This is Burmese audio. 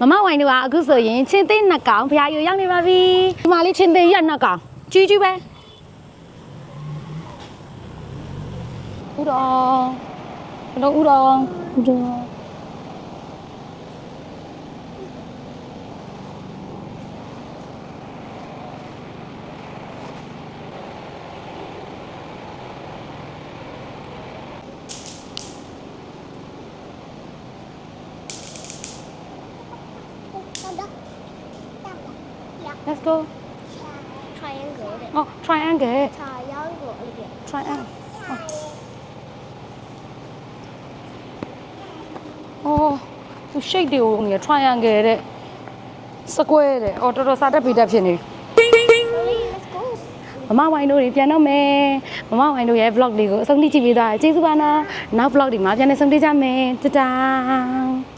မမဝိုင်းတို့ကအခုဆိုရင်ချင်းသိန်းနှစ်ကောင်ဖျားယူရောက်နေပါပြီဒီမှာလေးချင်းသိန်းရက်နှစ်ကောင်ကြီးကြီးပဲဥတော်ဘလို့ဥတော်ဥတော် let's go triangle တဲ့ oh triangle triangle အဲ့ဒီ triangle oh သူ shape တွေကိုနေ triangle တဲ့ square တဲ့အော်တော်တော်စားတက်ပြီးတက်ဖြစ်နေပြီ let's go မမဝိုင်းတို့တွေပြန်တော့မယ်မမဝိုင်းတို့ရဲ့ vlog လေးကိုအဆုံးထိကြည့်ပေးသွားကျေးဇူးပါနော်နောက် vlog ဒီမှာပြန်နေဆုံးတွေ့ကြမယ်တတား